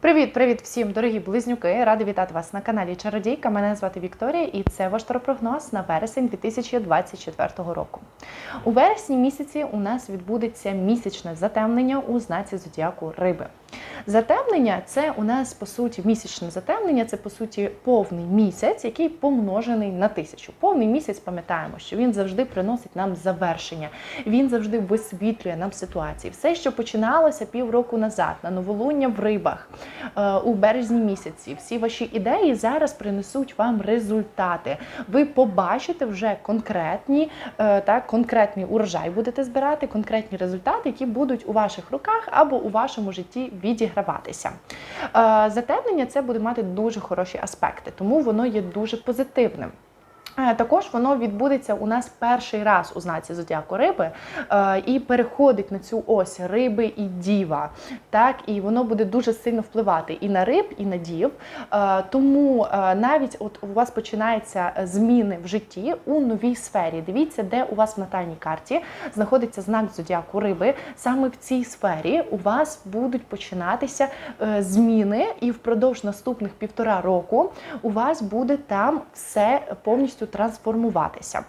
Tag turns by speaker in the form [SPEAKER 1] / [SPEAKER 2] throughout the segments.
[SPEAKER 1] Привіт-привіт всім, дорогі близнюки! Рада вітати вас на каналі Чародійка. Мене звати Вікторія, і це ваш таропрогноз на вересень 2024 року. У вересні місяці у нас відбудеться місячне затемнення у знаці зодіаку Риби. Затемнення це у нас по суті місячне затемнення, це по суті повний місяць, який помножений на тисячу. Повний місяць пам'ятаємо, що він завжди приносить нам завершення, він завжди висвітлює нам ситуації. Все, що починалося півроку назад, на новолуння в рибах е, у березні місяці, всі ваші ідеї зараз принесуть вам результати. Ви побачите вже конкретні, е, так, конкретний урожай будете збирати, конкретні результати, які будуть у ваших руках або у вашому житті відіграватися. Е, Затемнення це буде мати дуже хороші аспекти, тому воно є дуже позитивним. Е, Також воно відбудеться у нас перший раз у знаці зодіаку риби е, і переходить на цю ось риби і діва. Так, і воно буде дуже сильно впливати і на риб, і на дів. Е, Тому навіть от у вас починаються зміни в житті у новій сфері. Дивіться, де у вас в натальній карті знаходиться знак зодіаку риби. Саме в цій сфері у вас будуть починатися зміни, і впродовж наступних півтора року у вас буде там все повністю трансформуватися.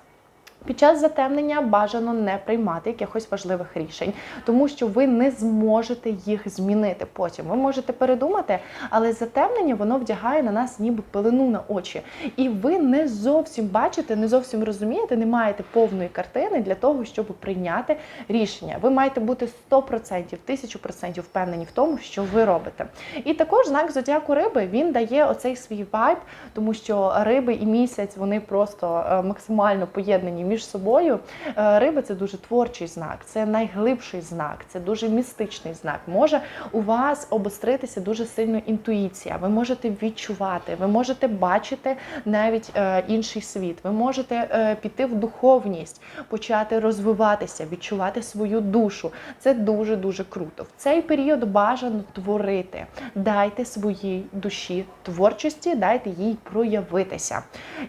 [SPEAKER 1] Під час затемнення бажано не приймати якихось важливих рішень, тому що ви не зможете їх змінити потім. Ви можете передумати, але затемнення воно вдягає на нас ніби пелену на очі. І ви не зовсім бачите, не зовсім розумієте, не маєте повної картини для того, щоб прийняти рішення. Ви маєте бути 100%, 1000% впевнені в тому, що ви робите. І також знак зодіаку риби він дає оцей свій вайб, тому що риби і місяць вони просто е, максимально поєднані між собою. Е, Риби це дуже творчий знак, це найглибший знак, це дуже містичний знак. Може у вас обостритися дуже сильно інтуїція. Ви можете відчувати, ви можете бачити навіть е, інший світ. Ви можете е, піти в духовність, почати розвиватися, відчувати свою душу. Це дуже дуже круто. В цей період бажано творити. Дайте своїй душі творчості, дайте їй проявитися.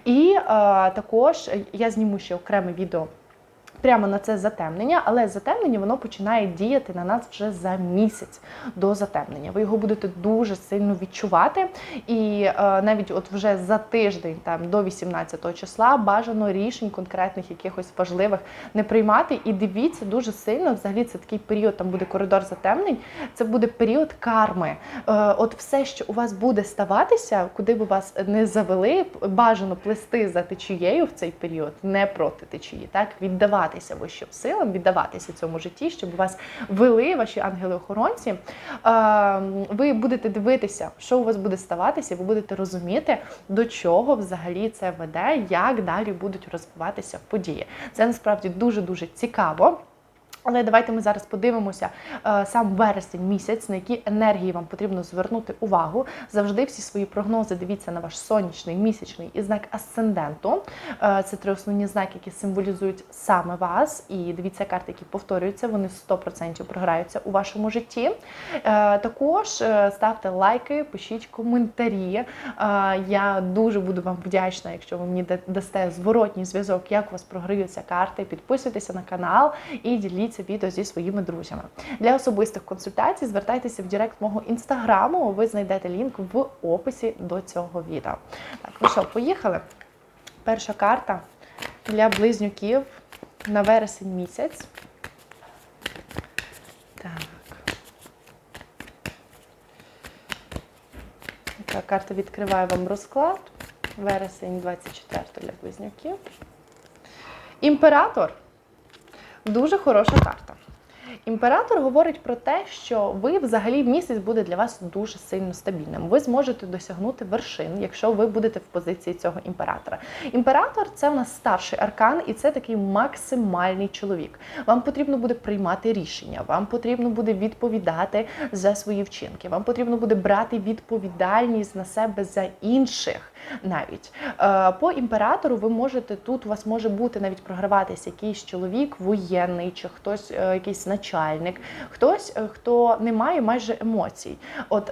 [SPEAKER 1] І е, також я зніму ще окреме відео. Прямо на це затемнення, але затемнення воно починає діяти на нас вже за місяць до затемнення. Ви його будете дуже сильно відчувати, і е, навіть от вже за тиждень, там до 18 числа, бажано рішень конкретних якихось важливих не приймати. І дивіться дуже сильно. Взагалі, це такий період, там буде коридор затемнень. Це буде період карми. Е, от все, що у вас буде ставатися, куди би вас не завели, бажано плести за течією в цей період, не проти течії, так віддавати віддаватися вищим силам, віддаватися цьому житті, щоб вас вели ваші ангели-охоронці. Ви будете дивитися, що у вас буде ставатися, ви будете розуміти, до чого взагалі це веде, як далі будуть розвиватися події. Це насправді дуже дуже цікаво. Але давайте ми зараз подивимося е, сам вересень місяць, на які енергії вам потрібно звернути увагу. Завжди всі свої прогнози дивіться на ваш сонячний, місячний і знак асценденту. Е, це три основні знаки, які символізують саме вас. І дивіться карти, які повторюються, вони 100% програються у вашому житті. Е, також ставте лайки, пишіть коментарі. Я дуже буду вам вдячна, якщо ви мені дасте зворотній зв'язок, як у вас програються карти. Підписуйтеся на канал і діліться відео зі своїми друзями. Для особистих консультацій звертайтеся в директ мого інстаграму. Ви знайдете лінк в описі до цього відео. Так, ну що, поїхали. Перша карта для близнюків на вересень місяць. Так. Така карта відкриває вам розклад. Вересень 24 для близнюків. Імператор дуже хороша карта. Імператор говорить про те, що ви взагалі місяць буде для вас дуже сильно стабільним. Ви зможете досягнути вершин, якщо ви будете в позиції цього імператора. Імператор це у нас старший аркан, і це такий максимальний чоловік. Вам потрібно буде приймати рішення, вам потрібно буде відповідати за свої вчинки. Вам потрібно буде брати відповідальність на себе за інших навіть. Е, По імператору ви можете тут, у вас може бути навіть програватися якийсь чоловік воєнний, чи хтось е, якийсь начальник, хтось, е, хто не має майже емоцій. От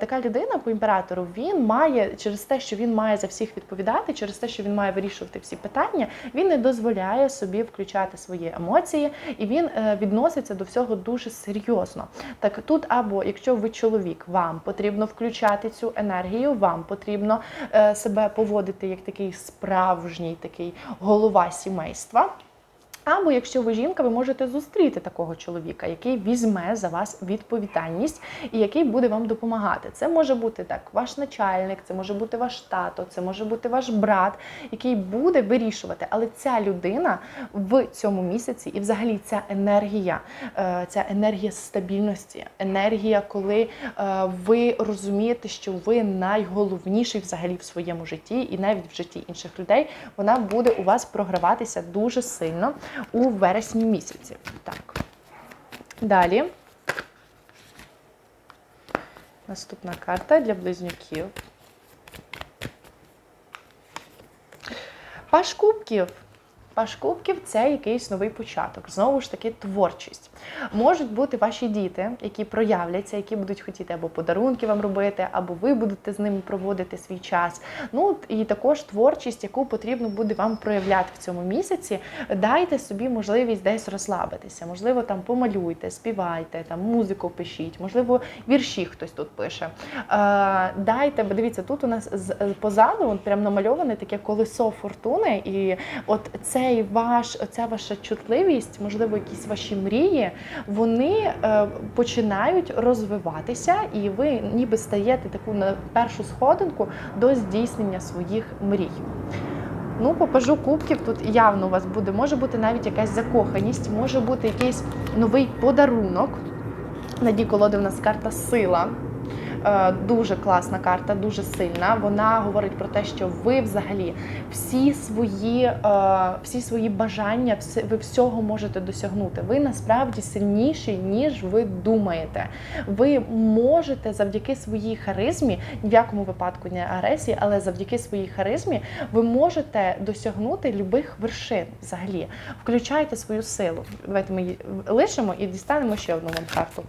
[SPEAKER 1] така людина по імператору він має через те, що він має за всіх відповідати, через те, що він має вирішувати всі питання, він не дозволяє собі включати свої емоції, і він відноситься до всього дуже серйозно. Так тут, або якщо ви чоловік, вам потрібно включати цю енергію, вам потрібно себе поводити як такий справжній такий голова сімейства. Або якщо ви жінка, ви можете зустріти такого чоловіка, який візьме за вас відповідальність і який буде вам допомагати. Це може бути так, ваш начальник, це може бути ваш тато, це може бути ваш брат, який буде вирішувати. Але ця людина в цьому місяці, і взагалі ця енергія, е, ця енергія стабільності, енергія, коли е, ви розумієте, що ви найголовніший взагалі в своєму житті, і навіть в житті інших людей, вона буде у вас програватися дуже сильно у вересні місяці. Так. Далі. Наступна карта для близнюків. Паш кубків. Паш кубків це якийсь новий початок. Знову ж таки, творчість. Можуть бути ваші діти, які проявляться, які будуть хотіти або подарунки вам робити, або ви будете з ними проводити свій час. Ну і також творчість, яку потрібно буде вам проявляти в цому місяці. Дайте собі можливість десь розслабитися. Можливо, там помалюйте, співайте, там музику пишіть, можливо, вірші хтось тут пише. Е, Дайте, бо дивіться, тут у нас позаду прям намальоване таке колесо фортуни, і от цей ваш, ця ваша чутливість, можливо, якісь ваші мрії, вони е, починають розвиватися, і ви ніби стаєте таку на першу сходинку до здійснення своїх мрій. Ну, по пажу кубків тут явно у вас буде, може бути навіть якась закоханість, може бути якийсь новий подарунок. На дні колоди в нас карта сила. Е, Дуже класна карта, дуже сильна. Вона говорить про те, що ви взагалі всі свої, е, всі свої бажання, ви всього можете досягнути. Ви насправді сильніші, ніж ви думаєте. Ви можете завдяки своїй харизмі, ні в якому випадку не агресії, але завдяки своїй харизмі, ви можете досягнути любих вершин взагалі. Включайте свою силу. Давайте ми її лишимо і дістанемо ще одну вам карту.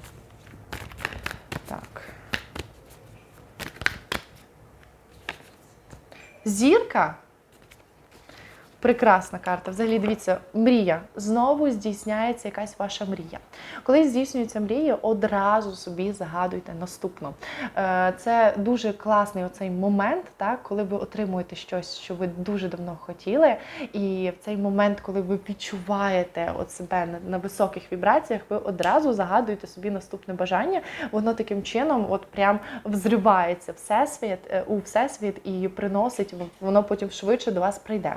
[SPEAKER 1] Зірка. Прекрасна карта. Взагалі, дивіться, мрія. Знову здійсняється якась ваша мрія. Коли здійснюється мрія, одразу собі загадуйте наступну. Е, Це дуже класний оцей момент, так, коли ви отримуєте щось, що ви дуже давно хотіли. І в цей момент, коли ви відчуваєте от себе на, високих вібраціях, ви одразу загадуєте собі наступне бажання. Воно таким чином, от прям взривається всесвіт е, у всесвіт і приносить, воно потім швидше до вас прийде.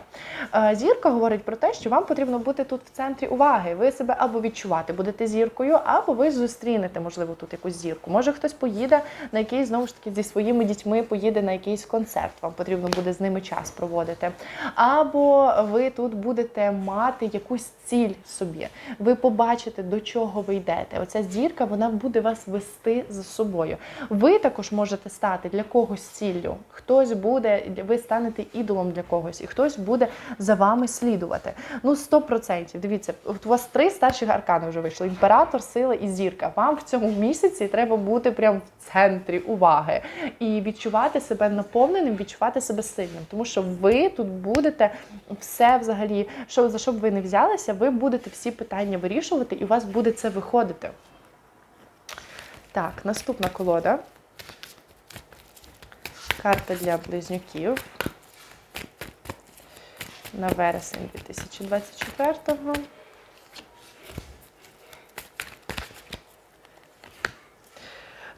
[SPEAKER 1] Е, Зірка говорить про те, що вам потрібно бути тут в центрі уваги. Ви себе або відчувати будете зіркою, або ви зустрінете, можливо, тут якусь зірку. Може, хтось поїде на якийсь знову ж таки зі своїми дітьми, поїде на якийсь концерт. Вам потрібно буде з ними час проводити. Або ви тут будете мати якусь ціль собі. Ви побачите, до чого ви йдете. Оця зірка вона буде вас вести за собою. Ви також можете стати для когось ціллю. Хтось буде, ви станете ідолом для когось, і хтось буде за вами слідувати. Ну, 100%. Дивіться, от у вас три старших аркани вже вийшли: імператор, сила і зірка. Вам в цьому місяці треба бути прямо в центрі уваги і відчувати себе наповненим, відчувати себе сильним. Тому що ви тут будете все взагалі, що за що б ви не взялися, ви будете всі питання вирішувати, і у вас буде це виходити. Так, наступна колода. Карта для близнюків на вересень 2024-го.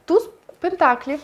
[SPEAKER 1] Туз Пентаклів.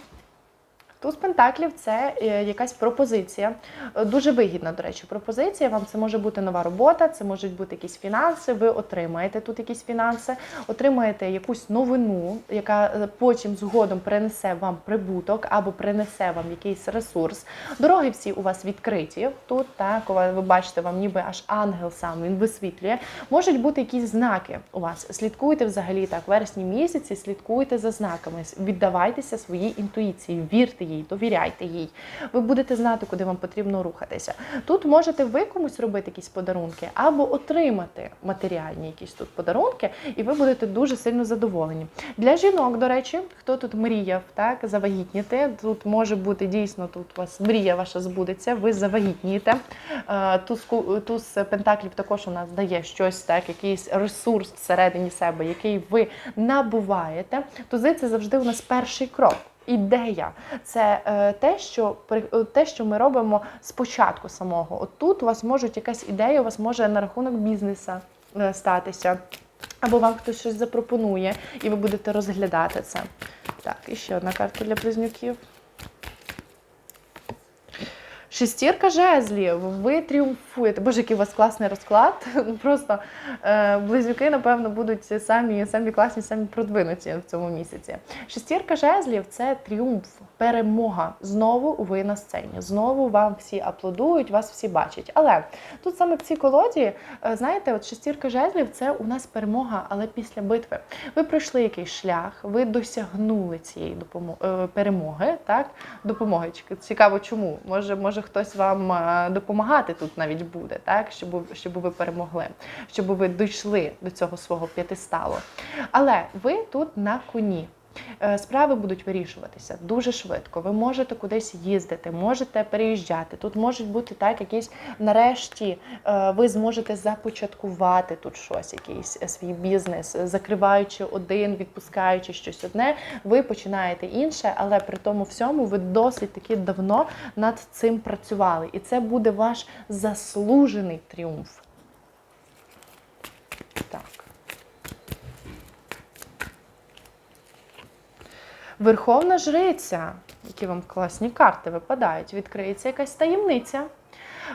[SPEAKER 1] Туз Пентаклів це е, якась пропозиція. Е, Дуже вигідна, до речі, пропозиція. Вам це може бути нова робота, це можуть бути якісь фінанси. Ви отримаєте тут якісь фінанси, отримаєте якусь новину, яка е, потім згодом принесе вам прибуток або принесе вам якийсь ресурс. Дороги всі у вас відкриті. Тут так ви бачите, вам ніби аж ангел сам він висвітлює. Можуть бути якісь знаки у вас. Слідкуйте взагалі так, вересні місяці, слідкуйте за знаками, віддавайтеся своїй інтуїції, вірте їй, довіряйте їй. Ви будете знати, куди вам потрібно рухатися. Тут можете ви комусь робити якісь подарунки або отримати матеріальні якісь тут подарунки, і ви будете дуже сильно задоволені. Для жінок, до речі, хто тут мріяв так завагітніти, тут може бути дійсно тут у вас мрія ваша збудеться, ви завагітнієте. Е, Туз, туз пентаклів також у нас дає щось, так, якийсь ресурс всередині себе, який ви набуваєте. Тузи це завжди у нас перший крок. Ідея це е, те, що е, те, що ми робимо спочатку самого. От тут у вас можуть якась ідея, у вас може на рахунок бізнеса е, статися. Або вам хтось щось запропонує, і ви будете розглядати це. Так, і ще одна карта для близнюків. Шестірка жезлів, ви тріумфуєте. Боже, який у вас класний розклад. Просто е, близнюки, напевно, будуть самі, самі класні, самі продвинуті в цьому місяці. Шестірка жезлів це тріумф, перемога. Знову ви на сцені. Знову вам всі аплодують, вас всі бачать. Але тут саме в цій колоді, е, знаєте, от шестірка жезлів це у нас перемога, але після битви. Ви пройшли якийсь шлях, ви досягнули цієї допомо- е, перемоги. Так, допомоги. Цікаво, чому? Може, може хтось вам е, допомагати тут навіть буде, так, щоб, щоб ви перемогли, щоб ви дійшли до цього свого п'ятисталу. Але ви тут на коні. Е, Справи будуть вирішуватися дуже швидко. Ви можете кудись їздити, можете переїжджати. Тут можуть бути так, якісь нарешті е, ви зможете започаткувати тут щось, якийсь е, свій бізнес, закриваючи один, відпускаючи щось одне. Ви починаєте інше, але при тому всьому ви досить таки давно над цим працювали. І це буде ваш заслужений тріумф. Верховна жриця, які вам класні карти випадають, відкриється якась таємниця.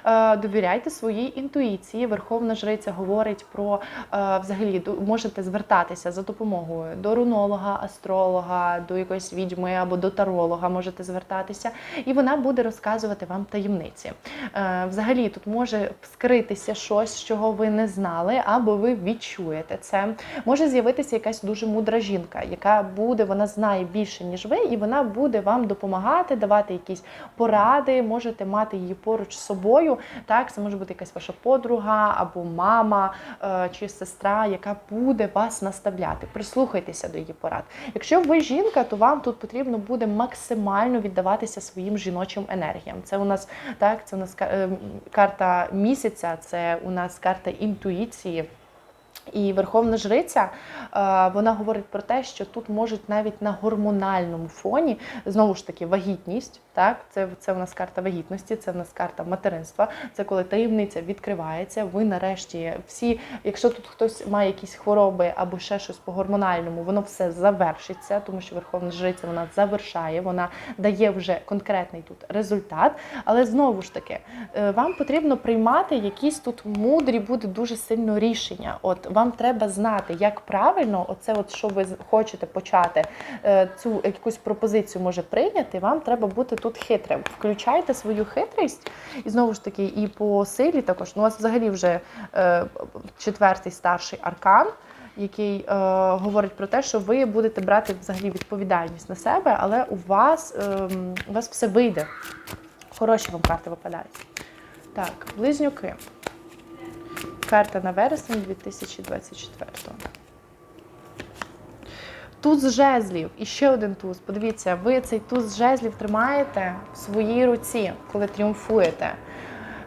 [SPEAKER 1] Е, Довіряйте своїй інтуїції. Верховна жриця говорить про е, взагалі можете звертатися за допомогою до рунолога, астролога, до якоїсь відьми або до таролога можете звертатися, і вона буде розказувати вам таємниці. Е, Взагалі тут може скритися щось, чого ви не знали, або ви відчуєте це. Може з'явитися якась дуже мудра жінка, яка буде, вона знає більше, ніж ви, і вона буде вам допомагати, давати якісь поради, можете мати її поруч з собою. Так, це може бути якась ваша подруга або мама е, чи сестра, яка буде вас наставляти. Прислухайтеся до її порад. Якщо ви жінка, то вам тут потрібно буде максимально віддаватися своїм жіночим енергіям. Це у нас так, це у нас е, карта місяця, це у нас карта інтуїції. І Верховна Жриця е, вона говорить про те, що тут можуть навіть на гормональному фоні знову ж таки вагітність. Так, це, це у нас карта вагітності, це в нас карта материнства. Це коли таємниця відкривається. Ви нарешті всі, якщо тут хтось має якісь хвороби або ще щось по гормональному, воно все завершиться, тому що Верховна Жриця вона завершає, вона дає вже конкретний тут результат. Але знову ж таки, е, вам потрібно приймати якісь тут мудрі буде дуже сильно рішення. От вам треба знати, як правильно, оце, от що ви хочете почати, е, цю якусь пропозицію може прийняти. Вам треба бути тут хитрим. Включайте свою хитрість, і знову ж таки, і по силі також. Ну, у вас взагалі вже е, четвертий старший аркан. Який е, говорить про те, що ви будете брати взагалі відповідальність на себе, але у вас, е, у вас все вийде. Хороші вам карти випадають. Так, близнюки. Карта на вересень 2024. Туз жезлів. І ще один туз. Подивіться, ви цей туз жезлів тримаєте в своїй руці, коли тріумфуєте.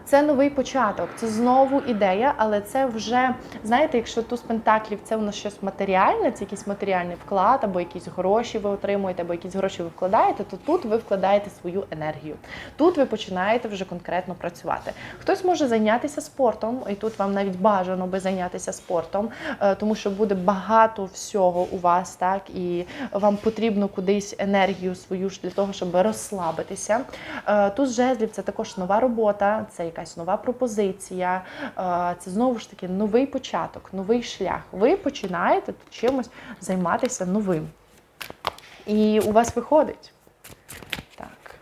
[SPEAKER 1] Це новий початок, це знову ідея, але це вже, знаєте, якщо туз пентаклів це у нас щось матеріальне, це якийсь матеріальний вклад, або якісь гроші ви отримуєте, або якісь гроші ви вкладаєте, то тут ви вкладаєте свою енергію. Тут ви починаєте вже конкретно працювати. Хтось може зайнятися спортом, і тут вам навіть бажано би зайнятися спортом, е, тому що буде багато всього у вас, так і вам потрібно кудись енергію свою ж для того, щоб розслабитися. Е, Туз жезлів це також нова робота, це якась нова пропозиція, е, це знову ж таки новий початок, новий шлях. Ви починаєте тут чимось займатися новим. І у вас виходить. Так.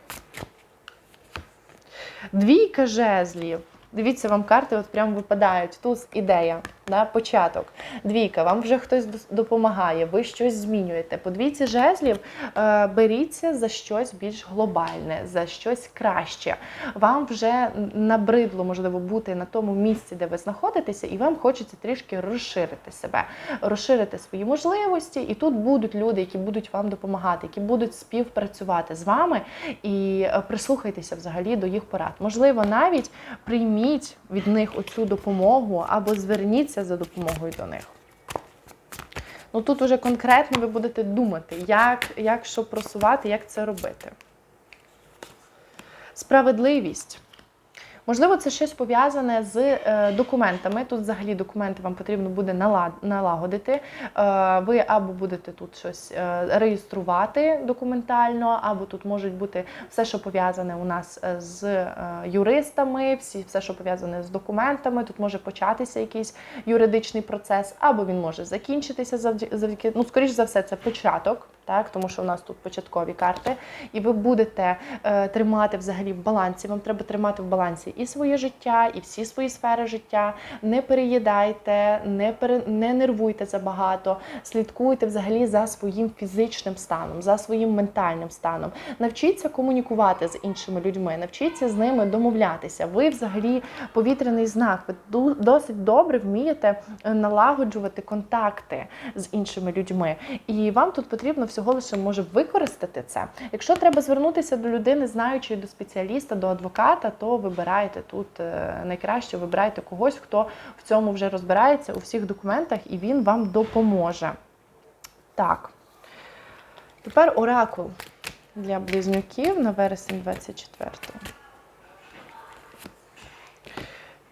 [SPEAKER 1] Двійка жезлів. Дивіться, вам карти от прямо випадають. Тут ідея. Да, початок. Двійка, вам вже хтось допомагає, ви щось змінюєте. По двійці жезлів е, беріться за щось більш глобальне, за щось краще. Вам вже набридло, можливо, бути на тому місці, де ви знаходитеся, і вам хочеться трішки розширити себе, розширити свої можливості. І тут будуть люди, які будуть вам допомагати, які будуть співпрацювати з вами і е, прислухайтеся взагалі до їх порад. Можливо, навіть прийміть від них оцю допомогу або зверніться за допомогою до них. Ну тут уже конкретно ви будете думати, як, як що просувати, як це робити. Справедливість. Можливо, це щось пов'язане з е, документами. Тут взагалі документи вам потрібно буде налагодити. Е, ви або будете тут щось е, реєструвати документально, або тут можуть бути все, що пов'язане у нас з юристами, всі, все, що пов'язане з документами. Тут може початися якийсь юридичний процес, або він може закінчитися завдя- завдяки. Ну, скоріш за все, це початок. Так, тому що у нас тут початкові карти, і ви будете е, тримати взагалі в балансі. Вам треба тримати в балансі і своє життя, і всі свої сфери життя. Не переїдайте, не пере, не нервуйте забагато, слідкуйте взагалі за своїм фізичним станом, за своїм ментальним станом. Навчіться комунікувати з іншими людьми, навчіться з ними домовлятися. Ви взагалі повітряний знак. Ви досить добре вмієте е, налагоджувати контакти з іншими людьми. І вам тут потрібно всього лише може використати це. Якщо треба звернутися до людини, знаючої до спеціаліста, до адвоката, то вибирайте тут е, найкраще, вибирайте когось, хто в цьому вже розбирається у всіх документах, і він вам допоможе. Так. Тепер оракул для близнюків на вересень 24.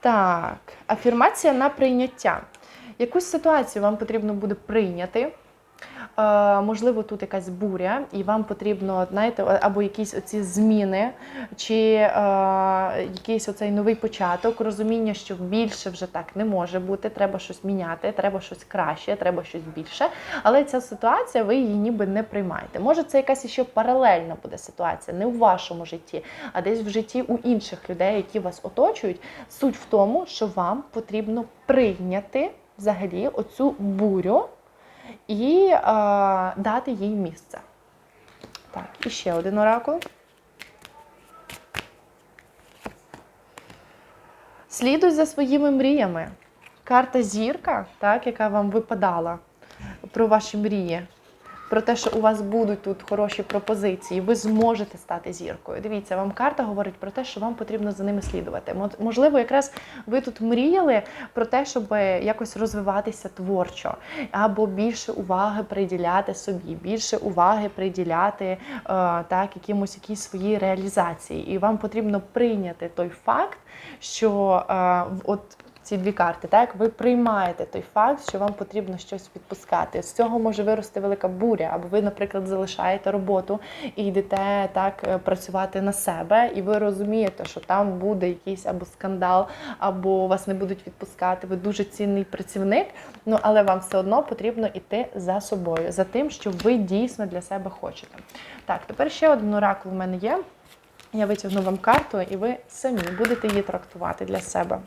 [SPEAKER 1] Так, афірмація на прийняття. Якусь ситуацію вам потрібно буде прийняти. Е, можливо, тут якась буря, і вам потрібно, знаєте, або якісь оці зміни, чи е, якийсь оцей новий початок, розуміння, що більше вже так не може бути, треба щось міняти, треба щось краще, треба щось більше. Але ця ситуація, ви її ніби не приймаєте. Може, це якась ще паралельна буде ситуація, не у вашому житті, а десь в житті у інших людей, які вас оточують. Суть в тому, що вам потрібно прийняти взагалі оцю бурю і е, дати їй місце. Так, і ще один оракул. Слідуй за своїми мріями. Карта зірка, так, яка вам випадала про ваші мрії, про те, що у вас будуть тут хороші пропозиції, ви зможете стати зіркою. Дивіться, вам карта говорить про те, що вам потрібно за ними слідувати. Можливо, якраз ви тут мріяли про те, щоб якось розвиватися творчо, або більше уваги приділяти собі, більше уваги приділяти е, так, якимось якійсь своїй реалізації. І вам потрібно прийняти той факт, що е, от ці дві карти, так ви приймаєте той факт, що вам потрібно щось відпускати. З цього може вирости велика буря, або ви, наприклад, залишаєте роботу і йдете так е, працювати на себе, і ви розумієте, що там буде якийсь або скандал, або вас не будуть відпускати. Ви дуже цінний працівник. Ну але вам все одно потрібно йти за собою, за тим, що ви дійсно для себе хочете. Так, тепер ще один оракул у мене є. Я витягну вам карту, і ви самі будете її трактувати для себе.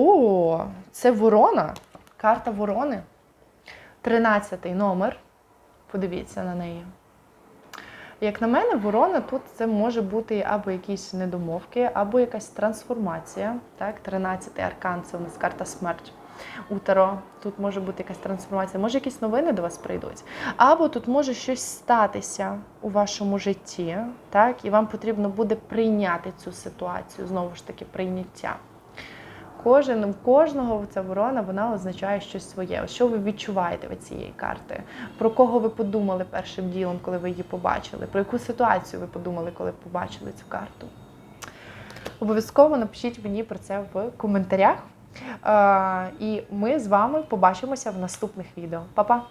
[SPEAKER 1] О, це ворона. Карта ворони. Тринадцятий номер. Подивіться на неї. Як на мене, ворона тут це може бути або якісь недомовки, або якась трансформація. Так, 13-й аркан це у нас карта смерть. У Таро тут може бути якась трансформація, може якісь новини до вас прийдуть. Або тут може щось статися у вашому житті, так, і вам потрібно буде прийняти цю ситуацію, знову ж таки, прийняття. Кожен, в кожного ця ворона вона означає щось своє. Що ви відчуваєте від цієї карти? Про кого ви подумали першим ділом, коли ви її побачили? Про яку ситуацію ви подумали, коли побачили цю карту? Обов'язково напишіть мені про це в коментарях. Е, І ми з вами побачимося в наступних відео. Па-па!